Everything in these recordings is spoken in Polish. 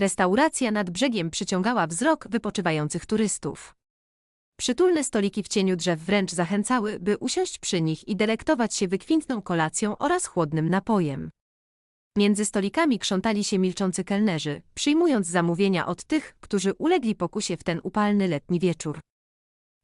Restauracja nad brzegiem przyciągała wzrok wypoczywających turystów. Przytulne stoliki w cieniu drzew wręcz zachęcały, by usiąść przy nich i delektować się wykwintną kolacją oraz chłodnym napojem. Między stolikami krzątali się milczący kelnerzy, przyjmując zamówienia od tych, którzy ulegli pokusie w ten upalny letni wieczór.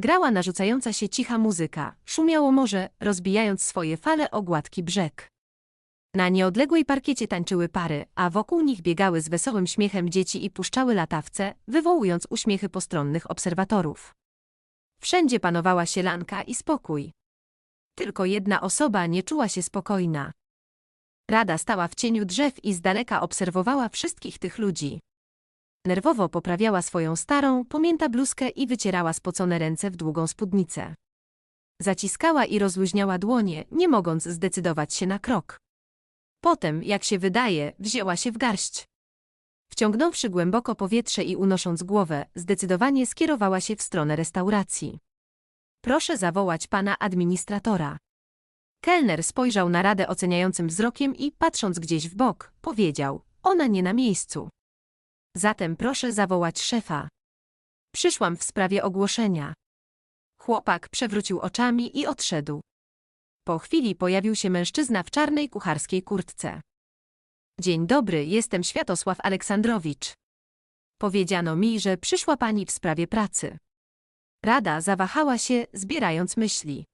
Grała narzucająca się cicha muzyka, szumiało morze, rozbijając swoje fale o gładki brzeg. Na nieodległej parkiecie tańczyły pary, a wokół nich biegały z wesołym śmiechem dzieci i puszczały latawce, wywołując uśmiechy postronnych obserwatorów. Wszędzie panowała sielanka i spokój. Tylko jedna osoba nie czuła się spokojna. Rada stała w cieniu drzew i z daleka obserwowała wszystkich tych ludzi. Nerwowo poprawiała swoją starą, pomięta bluzkę i wycierała spocone ręce w długą spódnicę. Zaciskała i rozluźniała dłonie, nie mogąc zdecydować się na krok. Potem, jak się wydaje, wzięła się w garść. Wciągnąwszy głęboko powietrze i unosząc głowę, zdecydowanie skierowała się w stronę restauracji. Proszę zawołać pana administratora. Kelner spojrzał na radę oceniającym wzrokiem i, patrząc gdzieś w bok, powiedział: Ona nie na miejscu. Zatem proszę zawołać szefa. Przyszłam w sprawie ogłoszenia. Chłopak przewrócił oczami i odszedł. Po chwili pojawił się mężczyzna w czarnej kucharskiej kurtce. Dzień dobry, jestem Światosław Aleksandrowicz. Powiedziano mi, że przyszła pani w sprawie pracy. Rada zawahała się, zbierając myśli.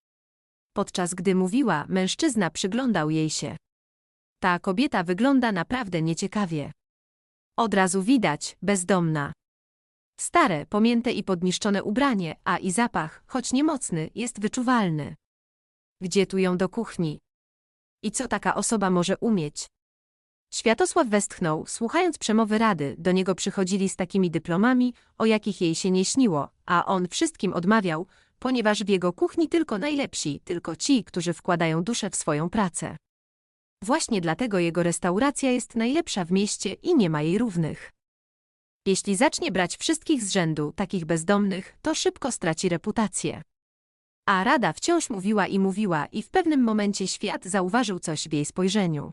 Podczas gdy mówiła, mężczyzna przyglądał jej się. Ta kobieta wygląda naprawdę nieciekawie. Od razu widać, bezdomna. Stare, pomięte i podniszczone ubranie, a i zapach, choć niemocny, jest wyczuwalny. Gdzie tu ją do kuchni? I co taka osoba może umieć? Światosław westchnął, słuchając przemowy rady, do niego przychodzili z takimi dyplomami, o jakich jej się nie śniło, a on wszystkim odmawiał, ponieważ w jego kuchni tylko najlepsi, tylko ci, którzy wkładają duszę w swoją pracę. Właśnie dlatego jego restauracja jest najlepsza w mieście i nie ma jej równych. Jeśli zacznie brać wszystkich z rzędu, takich bezdomnych, to szybko straci reputację. A Rada wciąż mówiła i mówiła i w pewnym momencie świat zauważył coś w jej spojrzeniu.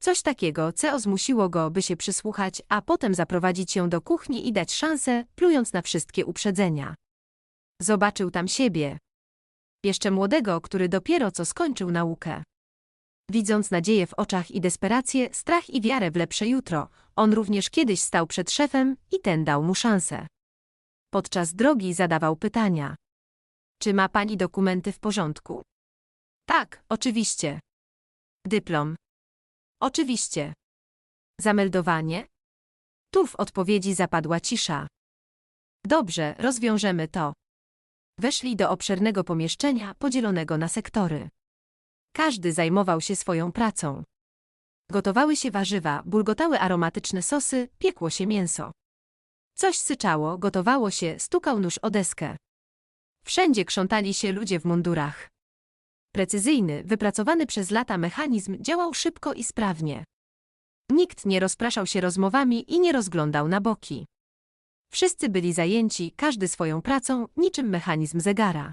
Coś takiego, co zmusiło go, by się przysłuchać, a potem zaprowadzić ją do kuchni i dać szansę, plując na wszystkie uprzedzenia. Zobaczył tam siebie. Jeszcze młodego, który dopiero co skończył naukę. Widząc nadzieję w oczach i desperację, strach i wiarę w lepsze jutro, on również kiedyś stał przed szefem i ten dał mu szansę. Podczas drogi zadawał pytania. Czy ma pani dokumenty w porządku? Tak, oczywiście. Dyplom. Oczywiście. Zameldowanie? Tu w odpowiedzi zapadła cisza. Dobrze, rozwiążemy to. Weszli do obszernego pomieszczenia podzielonego na sektory. Każdy zajmował się swoją pracą. Gotowały się warzywa, bulgotały aromatyczne sosy, piekło się mięso. Coś syczało, gotowało się, stukał nóż o deskę. Wszędzie krzątali się ludzie w mundurach. Precyzyjny, wypracowany przez lata mechanizm działał szybko i sprawnie. Nikt nie rozpraszał się rozmowami i nie rozglądał na boki. Wszyscy byli zajęci, każdy swoją pracą, niczym mechanizm zegara.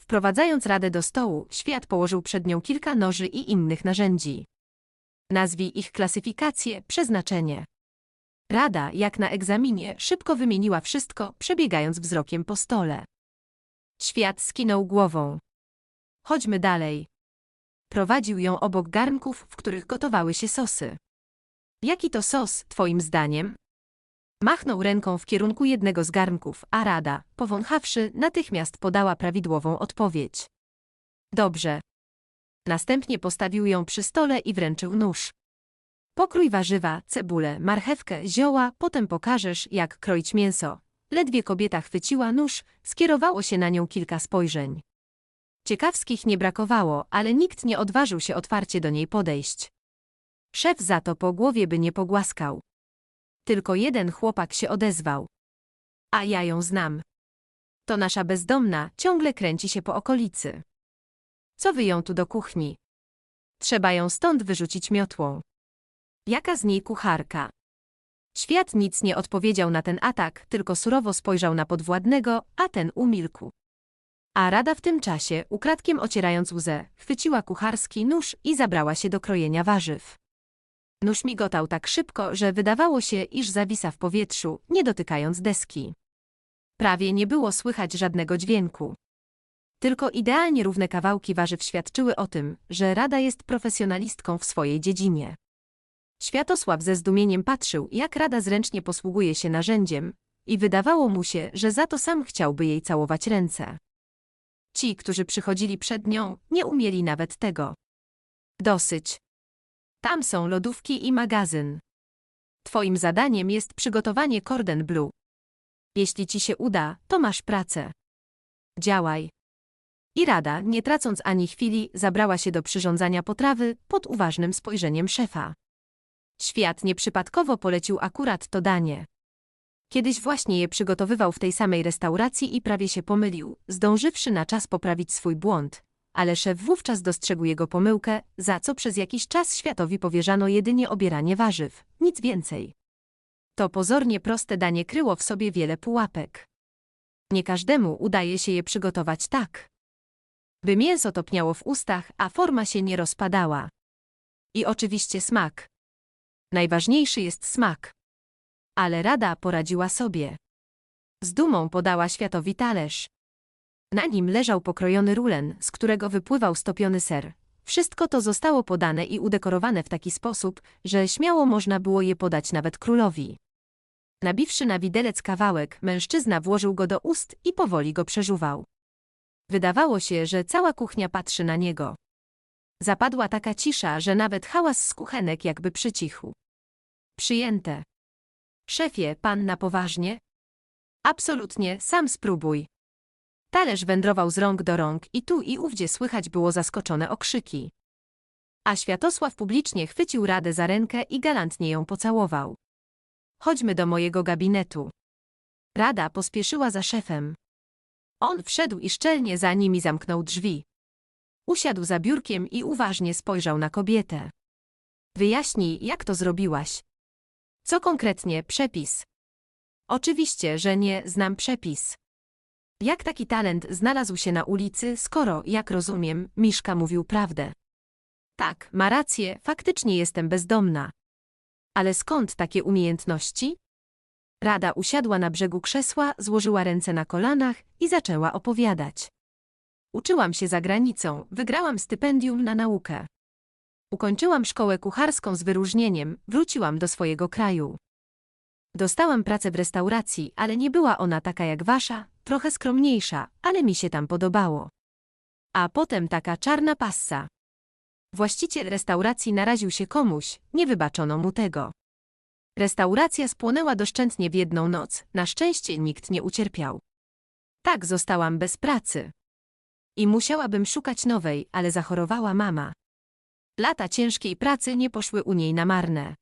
Wprowadzając radę do stołu, świat położył przed nią kilka noży i innych narzędzi. Nazwij ich klasyfikację, przeznaczenie. Rada, jak na egzaminie, szybko wymieniła wszystko, przebiegając wzrokiem po stole. Świat skinął głową. Chodźmy dalej. Prowadził ją obok garnków, w których gotowały się sosy. Jaki to sos, twoim zdaniem? Machnął ręką w kierunku jednego z garnków, a rada, powąchawszy, natychmiast podała prawidłową odpowiedź. Dobrze. Następnie postawił ją przy stole i wręczył nóż. Pokrój warzywa, cebulę, marchewkę, zioła, potem pokażesz, jak kroić mięso. Ledwie kobieta chwyciła nóż, skierowało się na nią kilka spojrzeń. Ciekawskich nie brakowało, ale nikt nie odważył się otwarcie do niej podejść. Szef za to po głowie by nie pogłaskał. Tylko jeden chłopak się odezwał. A ja ją znam. To nasza bezdomna, ciągle kręci się po okolicy. Co wy ją tu do kuchni? Trzeba ją stąd wyrzucić miotłą. Jaka z niej kucharka? Świat nic nie odpowiedział na ten atak, tylko surowo spojrzał na podwładnego, a ten umilkł. A Rada w tym czasie, ukradkiem ocierając łzę, chwyciła kucharski nóż i zabrała się do krojenia warzyw. Nóż migotał tak szybko, że wydawało się, iż zawisa w powietrzu, nie dotykając deski. Prawie nie było słychać żadnego dźwięku. Tylko idealnie równe kawałki warzyw świadczyły o tym, że Rada jest profesjonalistką w swojej dziedzinie. Światosław ze zdumieniem patrzył, jak Rada zręcznie posługuje się narzędziem i wydawało mu się, że za to sam chciałby jej całować ręce. Ci, którzy przychodzili przed nią, nie umieli nawet tego. Dosyć. Tam są lodówki i magazyn. Twoim zadaniem jest przygotowanie Cordon Bleu. Jeśli ci się uda, to masz pracę. Działaj. I Rada, nie tracąc ani chwili, zabrała się do przyrządzania potrawy pod uważnym spojrzeniem szefa. Świat nieprzypadkowo polecił akurat to danie. Kiedyś właśnie je przygotowywał w tej samej restauracji i prawie się pomylił, zdążywszy na czas poprawić swój błąd. Ale szef wówczas dostrzegł jego pomyłkę, za co przez jakiś czas światowi powierzano jedynie obieranie warzyw, nic więcej. To pozornie proste danie kryło w sobie wiele pułapek. Nie każdemu udaje się je przygotować tak, by mięso topniało w ustach, a forma się nie rozpadała. I oczywiście smak. Najważniejszy jest smak. Ale Rada poradziła sobie. Z dumą podała światowi talerz. Na nim leżał pokrojony rulen, z którego wypływał stopiony ser. Wszystko to zostało podane i udekorowane w taki sposób, że śmiało można było je podać nawet królowi. Nabiwszy na widelec kawałek, mężczyzna włożył go do ust i powoli go przeżuwał. Wydawało się, że cała kuchnia patrzy na niego. Zapadła taka cisza, że nawet hałas z kuchenek jakby przycichł. Przyjęte. Szefie, pan na poważnie? Absolutnie, sam spróbuj. Talerz wędrował z rąk do rąk i tu i ówdzie słychać było zaskoczone okrzyki. A Światosław publicznie chwycił Radę za rękę i galantnie ją pocałował. Chodźmy do mojego gabinetu. Rada pospieszyła za szefem. On wszedł i szczelnie za nimi zamknął drzwi. Usiadł za biurkiem i uważnie spojrzał na kobietę. Wyjaśnij, jak to zrobiłaś. Co konkretnie przepis? Oczywiście, że nie znam przepis. Jak taki talent znalazł się na ulicy, skoro, jak rozumiem, Miszka mówił prawdę? Tak, ma rację, faktycznie jestem bezdomna. Ale skąd takie umiejętności? Rada usiadła na brzegu krzesła, złożyła ręce na kolanach i zaczęła opowiadać. Uczyłam się za granicą, wygrałam stypendium na naukę. Ukończyłam szkołę kucharską z wyróżnieniem, wróciłam do swojego kraju. Dostałam pracę w restauracji, ale nie była ona taka jak wasza, trochę skromniejsza, ale mi się tam podobało. A potem taka czarna passa. Właściciel restauracji naraził się komuś, nie wybaczono mu tego. Restauracja spłonęła doszczętnie w jedną noc, na szczęście nikt nie ucierpiał. Tak zostałam bez pracy. I musiałabym szukać nowej, ale zachorowała mama. Lata ciężkiej pracy nie poszły u niej na marne.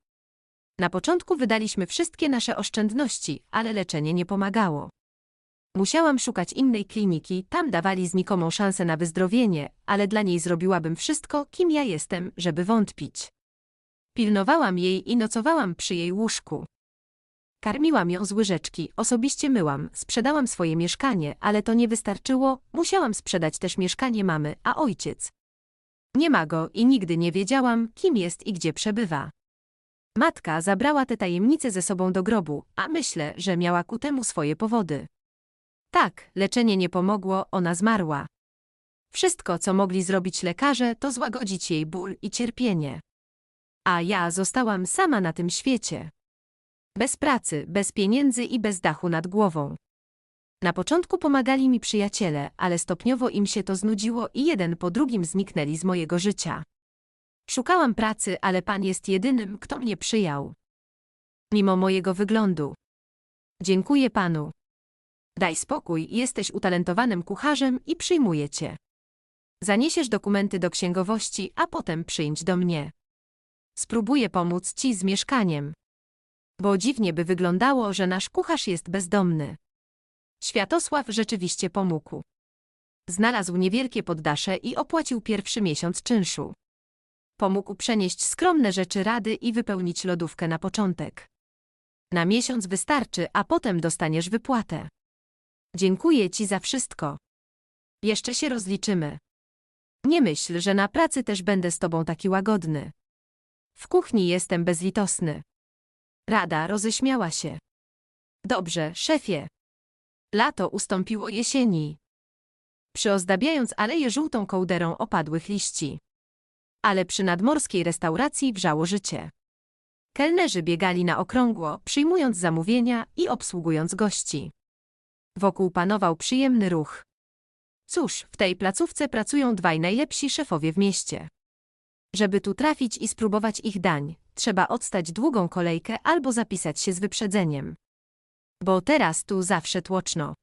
Na początku wydaliśmy wszystkie nasze oszczędności, ale leczenie nie pomagało. Musiałam szukać innej kliniki, tam dawali znikomą szansę na wyzdrowienie, ale dla niej zrobiłabym wszystko, kim ja jestem, żeby wątpić. Pilnowałam jej i nocowałam przy jej łóżku. Karmiłam ją z łyżeczki, osobiście myłam, sprzedałam swoje mieszkanie, ale to nie wystarczyło, musiałam sprzedać też mieszkanie mamy, a ojciec. Nie ma go i nigdy nie wiedziałam, kim jest i gdzie przebywa. Matka zabrała te tajemnice ze sobą do grobu, a myślę, że miała ku temu swoje powody. Tak, leczenie nie pomogło, ona zmarła. Wszystko, co mogli zrobić lekarze, to złagodzić jej ból i cierpienie. A ja zostałam sama na tym świecie. Bez pracy, bez pieniędzy i bez dachu nad głową. Na początku pomagali mi przyjaciele, ale stopniowo im się to znudziło i jeden po drugim zniknęli z mojego życia. Szukałam pracy, ale pan jest jedynym, kto mnie przyjął. Mimo mojego wyglądu. Dziękuję panu. Daj spokój, jesteś utalentowanym kucharzem i przyjmuję cię. Zaniesiesz dokumenty do księgowości, a potem przyjdź do mnie. Spróbuję pomóc ci z mieszkaniem. Bo dziwnie by wyglądało, że nasz kucharz jest bezdomny. Światosław rzeczywiście pomógł. Znalazł niewielkie poddasze i opłacił pierwszy miesiąc czynszu. Pomógł przenieść skromne rzeczy rady i wypełnić lodówkę na początek. Na miesiąc wystarczy, a potem dostaniesz wypłatę. Dziękuję ci za wszystko. Jeszcze się rozliczymy. Nie myśl, że na pracy też będę z tobą taki łagodny. W kuchni jestem bezlitosny. Rada roześmiała się. Dobrze, szefie. Lato ustąpiło jesieni. Przyozdabiając aleję żółtą kołderą opadłych liści. Ale przy nadmorskiej restauracji wrzało życie. Kelnerzy biegali na okrągło, przyjmując zamówienia i obsługując gości. Wokół panował przyjemny ruch. Cóż, w tej placówce pracują dwaj najlepsi szefowie w mieście. Żeby tu trafić i spróbować ich dań, trzeba odstać długą kolejkę albo zapisać się z wyprzedzeniem. Bo teraz tu zawsze tłoczno.